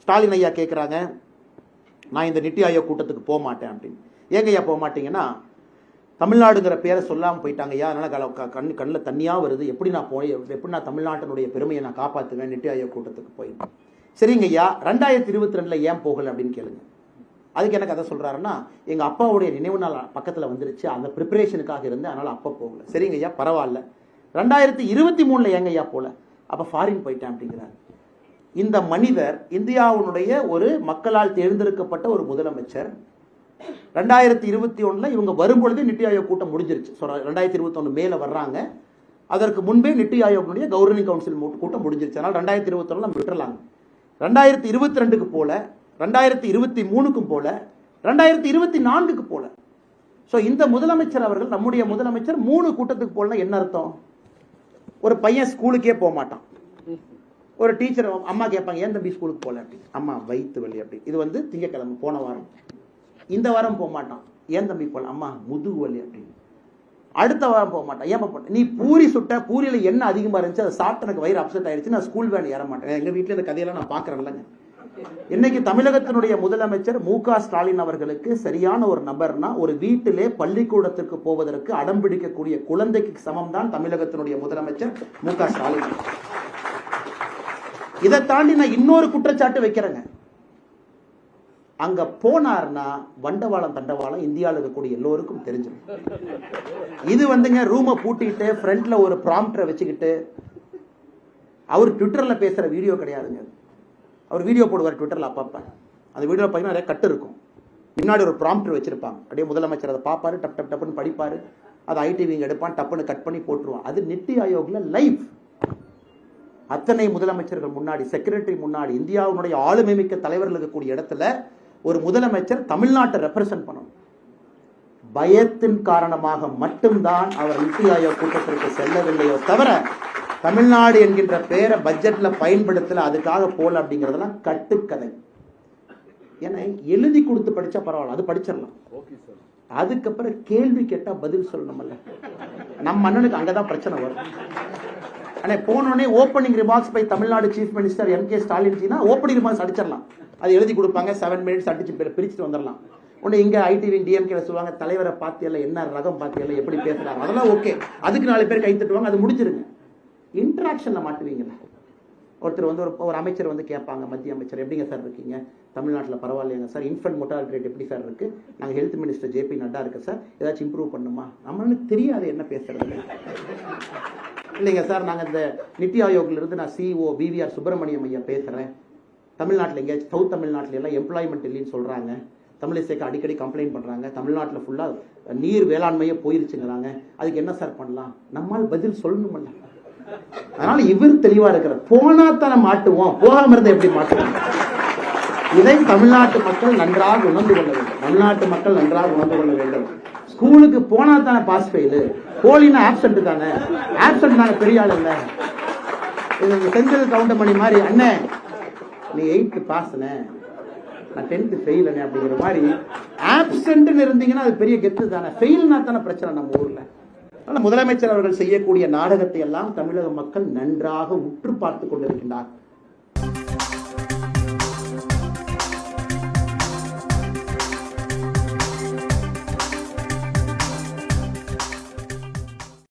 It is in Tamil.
ஸ்டாலின் ஐயா கேட்குறாங்க நான் இந்த நித்தி ஆயோக் கூட்டத்துக்கு போக மாட்டேன் அப்படின்னு. ஏங்க ஐயா போக மாட்டீங்கன்னா தமிழ்நாடுங்கிற பேரை சொல்லாமல் போயிட்டாங்க ஐயா. அதனால் க- கண் கண்ணில் தண்ணியாக வருது. எப்படி நான் போய் எப்படி நான் தமிழ்நாட்டினுடைய பெருமையை நான் காப்பாற்றுவேன் நித்தி ஆயோக் கூட்டத்துக்கு போய்? சரிங்க ஐயா ரெண்டாயிரத்தி இருபத்தி ரெண்டில் ஏன் போகலை அப்படின்னு கேளுங்க. அதுக்கு என்ன கதை சொல்கிறாருன்னா எங்கள் அப்பாவுடைய நினைவு நாள் பக்கத்தில் வந்துருச்சு. அந்த ப்ரிப்பரேஷனுக்காக இருந்து அதனால் அப்போ போகல. சரிங்க ஐயா பரவாயில்ல. ரெண்டாயிரத்தி இருபத்தி மூணில் ஏங்க ஐயா போகல அப்போ ஃபாரின் போயிட்டேன் அப்படிங்கிறாரு. இந்த மனிதர் இந்தியாவினுடைய ஒரு மக்களால் தேர்ந்தெடுக்கப்பட்ட ஒரு முதலமைச்சர். ரெண்டாயிரத்தி இருபத்தி ஒன்றில் இவங்க வரும்பொழுதே நித்தி ஆயோக் கூட்டம் முடிஞ்சிருச்சு. ஸோ ரெண்டாயிரத்தி இருபத்தொன்று மேலே வர்றாங்க. அதற்கு முன்பே நித்தி ஆயோக்னுடைய கவர்னிங் கவுன்சில் கூட்டம் முடிஞ்சிருச்சு. அதனால் ரெண்டாயிரத்தி இருபத்தொன்னில் நம்ம விட்டுறலாங்க. ரெண்டாயிரத்தி இருபத்தி ரெண்டுக்கு போல ரெண்டாயிரத்தி இருபத்தி மூணுக்கும் போல ரெண்டாயிரத்தி இருபத்தி நான்குக்கு போல. ஸோ இந்த முதலமைச்சர் அவர்கள் நம்முடைய முதலமைச்சர் மூணு கூட்டத்துக்கு போலனா என்ன அர்த்தம்? ஒரு பையன் ஸ்கூலுக்கே போக மாட்டான் ஒரு டீச்சர் அம்மா கேட்பாங்க ஏன் தம்பி ஸ்கூலுக்கு போகல? அப்படி. அம்மா வயிற்று வலி அப்படி. இது வந்து திங்கக்கிழமை போன வாரம். இந்த வாரம் போக மாட்டான். ஏன் தம்பி போகல? அம்மா முதுகு வலி அப்படின்னு அடுத்த வாரம் போக மாட்டான். ஏன் போக நீ பூரி சுட்ட பூரியில் என்ன அதிகமாக இருந்துச்சு அதை சாப்பிட்டு எனக்கு வயிறு அப்செட் ஆயிடுச்சு நான் ஸ்கூல் வேன் ஏற மாட்டேன். எங்கள் வீட்டில் இந்த கதையெல்லாம் நான் பார்க்குறேன்லங்க இன்னைக்கு தமிழகத்தினுடைய முதலமைச்சர் மு க ஸ்டாலின் அவர்களுக்கு சரியான ஒரு நபர்னா ஒரு வீட்டிலே பள்ளிக்கூடத்திற்கு போவதற்கு அடம் பிடிக்கக்கூடிய குழந்தைக்கு சமம் தான் தமிழகத்தினுடைய முதலமைச்சர் மு க ஸ்டாலின். இதை தாண்டி நான் இன்னொரு குற்றச்சாட்டு வைக்கிறேங்க. அங்க போனார்னா வண்டவாளம் தண்டவாளம் இந்தியாவில் இருக்கக்கூடிய எல்லோருக்கும் தெரிஞ்சிடும். இது வந்துங்க ரூமை பூட்டிட்டு ஃப்ரண்ட்ல ஒரு ப்ராம்ப்டரை வச்சுக்கிட்டு அவர் ட்விட்டர்ல பேசுற வீடியோ கிடையாதுங்க. அவர் வீடியோ போடுவார் ட்விட்டர்ல அப்பப்ப. அந்த வீடியோ பார்த்தீங்கன்னா நிறைய கட்டு இருக்கும். முன்னாடி ஒரு ப்ராம்ப்டர் வச்சிருப்பாங்க. அப்படியே முதலமைச்சர் அதை பார்ப்பாரு டப் டப் டப்புன்னு படிப்பாரு. அதை ஐடிவிங்க எடுப்பான் டப்புன்னு கட் பண்ணி போட்டுருவான். அது நித்தி ஆயோக்ல லைஃப் அத்தனை முதலமைச்சர்கள் முன்னாடி செக்ரட்டரி முன்னாடி இந்தியாவினுடைய ஆளுமை மிக்க தலைவர்கள் இருக்கக்கூடிய இடத்துல ஒரு முதலமைச்சர் தமிழ்நாட்டை ரெப்ரசன்ட் பண்ணணும். பயத்தின் காரணமாக மட்டும்தான் அவர் நித்தி ஆயோக் கூட்டத்திற்கு செல்லவில்லையோ தவிர தமிழ்நாடு என்கின்ற பேரை பட்ஜெட்ல பயன்படுத்தல அதுக்காக போல அப்படிங்கறதெல்லாம் கட்டுக்கதை. ஏன்னா எழுதி கொடுத்து படிச்சா பரவாயில்ல அது படிச்சிடலாம். அதுக்கப்புறம் கேள்வி கேட்டா பதில் சொல்லணும்ல. நம்ம அண்ணனுக்கு அங்கதான் பிரச்சனை வரும். அண்ணே போனோடனே opening remarks by Tamil Nadu chief minister M K Stalin ஜினா ஓப்பனிங் ரிமார்க்ஸ் அடிச்சிடலாம். அது எழுதி கொடுப்பாங்க செவன் மினிட்ஸ் அடிச்சு பிரிச்சுட்டு வந்துடலாம். உடனே இங்கே ஐடிவி டிஎம்கே சொல்லுவாங்க தலைவரை பாத்தியல்ல என்ன ரகம் பாத்தியல்ல எப்படி பேசுகிறாங்க அதெல்லாம் ஓகே அதுக்கு நாலு பேர் கை தட்டுவாங்க அது முடிஞ்சிருங்க. இன்ட்ராக்ஷனில் மாட்டுவீங்கல்ல. ஒருத்தர் வந்து ஒரு ஒரு அமைச்சர் வந்து கேட்பாங்க மத்திய அமைச்சர் எப்படிங்க சார் இருக்கீங்க? தமிழ்நாட்டில் பரவாயில்லைங்க சார்? இன்ஃபென்ட் மொட்டாலிட்டி ரேட் எப்படி சார் இருக்குது நாங்கள் ஹெல்த் மினிஸ்டர் ஜேபி நட்டா இருக்கு சார். ஏதாச்சும் இம்ப்ரூவ் பண்ணுமா? நம்மளுக்கு தெரியாது என்ன பேசுறது இல்லைங்க சார் நாங்கள் இந்த நித்தி ஆயோக்லேருந்து நான் சிஓ பிவிஆர் சுப்பிரமணியம் ஐயா பேசுகிறேன் தமிழ்நாட்டில் எங்கேயாச்சும் சவுத் தமிழ்நாட்டில் எல்லாம் எம்ப்ளாய்மெண்ட் இல்லைன்னு சொல்கிறாங்க தமிழிசைக்கு அடிக்கடி கம்ப்ளைண்ட் பண்ணுறாங்க தமிழ்நாட்டில் ஃபுல்லாக நீர் வேளாண்மையே போயிருச்சுங்கிறாங்க. அதுக்கு என்ன சார் பண்ணலாம்? நம்மால் பதில் சொல்லணும் அதனால இவர் தெளிவாக இருக்கிறார். போனா தானே மாட்டுவோம். போகாம இருந்தால் எப்படி மாட்டுவோம்? இதை தமிழ்நாட்டு மக்கள் நன்றாக உணர்ந்து கொள்ள வேண்டும். தமிழ்நாட்டு மக்கள் நன்றாக உணர்ந்து கொள்ள வேண்டும். ஸ்கூலுக்கு போனா தானே பாஸ் ஃபெயிலு போலின்னா ஆப்சென்ட் தானே? ஆப்சென்ட் தானே பெரிய ஆள் இல்லை. இது இந்த கவுண்டமணி மாதிரி அண்ணே நீ எயித்து பாஸ்னே நான் டென்த்து ஃபெயிலுனே அப்படிங்கிற மாதிரி ஆப்சென்ட்னு இருந்தீங்கன்னா அது பெரிய கெத்து தானே. ஃபெயில்னா தானே பிரச்சனை நம்ம ஊரில். ஆனால் முதலமைச்சர் அவர்கள் செய்யக்கூடிய நாடகத்தை எல்லாம் தமிழக மக்கள் நன்றாக உற்று பார்த்து கொண்டிருக்கின்றார்